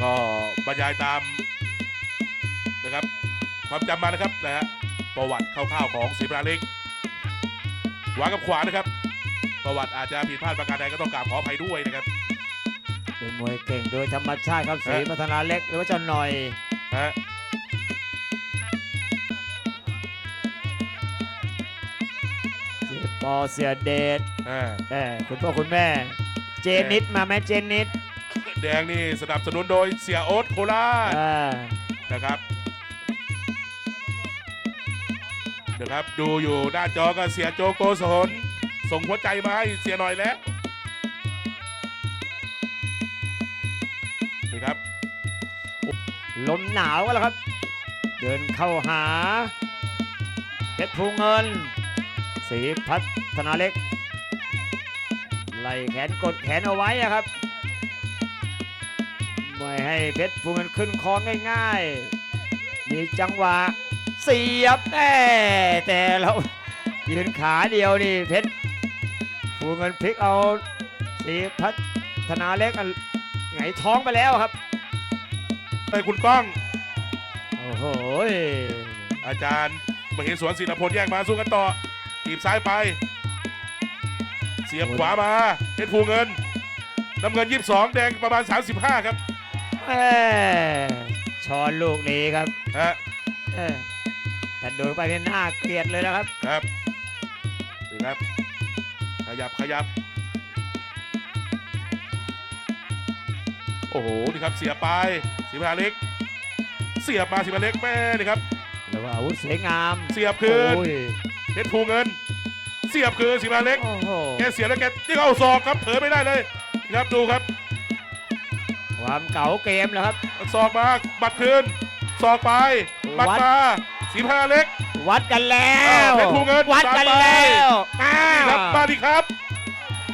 ก็บรรยายตามนะครับ ความจำมานะครับนะฮะประวัติคร่าวๆของศรีปราเล็กขวากับขวานะครับ ประวัติอาจจะผิดพลาดประการใดก็ต้องกราบขออภัยด้วยนะครับ เป็นมวยเก่งโดยธรรมชาติครับศรีฮะพัฒนาเล็กหรือว่าเจ้าหน่อยฮะเสียปอเสียเดชอ่าเอ้ยคุณพ่อคุณแม่ เจนิดมาไหมเจนิดแดงนี่สนับสนุนโดยเสียโอ๊ตโคราชอ่านะครับนะครับดูอยู่หน้าจอก็เสียโจโกศลส่งหัวใจมาให้เสียหน่อยแล้วนี่ครับลมหนาวกันแล้วครับ เดินเข้าหาเพชรภูเงินศรีพัฒนาเล็กไล่แขนกดแขนเอาไว้อะครับ ไม่ให้เพชรภูเงินขึ้นคอง่ายๆ มีจังหวะเสียบแต่แต่เรายืนขาเดียวนี่เพชรภูเงินพลิกเอาศรีพัฒนาเล็กอะไงายท้องไปแล้วครับไปคุณก้อง โอ้โหอาจารย์มเหสวนศิลปพลแยกมาสู้กันต่อทีบซ้ายไป เสียบขวามาเพชรภูเงินน้ำเงิน 22 แดงประมาณ 35 ครับแม่ช้อนลูกนี้ครับฮะเอ้อถ้าโดนไปเนี่ยน่าเกลียดเลยนะครับ ครับนี่ครับ ขยับขยับ โอ้โหนี่ครับเสียบไปสีพาเล็ก เสียบมาสีพาเล็กแม่นี่ครับแล้วก็อาวุธสวยงาม เสียบคืนโอ้ย เพชรภูเงิน เสียบคืนสีพาเล็ก โอ้โหแก เสียบแล้วแกนี่ก็เอาศอกครับเผลอไม่ได้เลยนะครับดูครับความเก๋าเกมแล้วครับศอกมาบัดคืนศอกไปบัดวัดมาสีพาเล็ก วัดกันแล้วอ้าวเพชรภูเงินวัดกันตามไปแล้วมานี่ครับมาดิครับ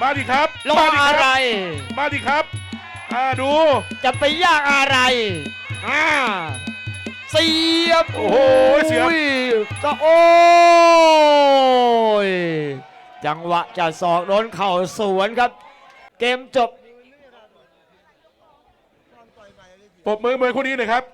มาดิครับรอมาดิคอะไรบมาดิครับอ่าดูจะไปยากอะไรอ่าเสียบโอ้โหเสียบอุ้ก็โอ้ย จังหวะจะสอกโดนเข่าสวนครับ เกมจบปรบมือมือคู่นี้หน่อยครับ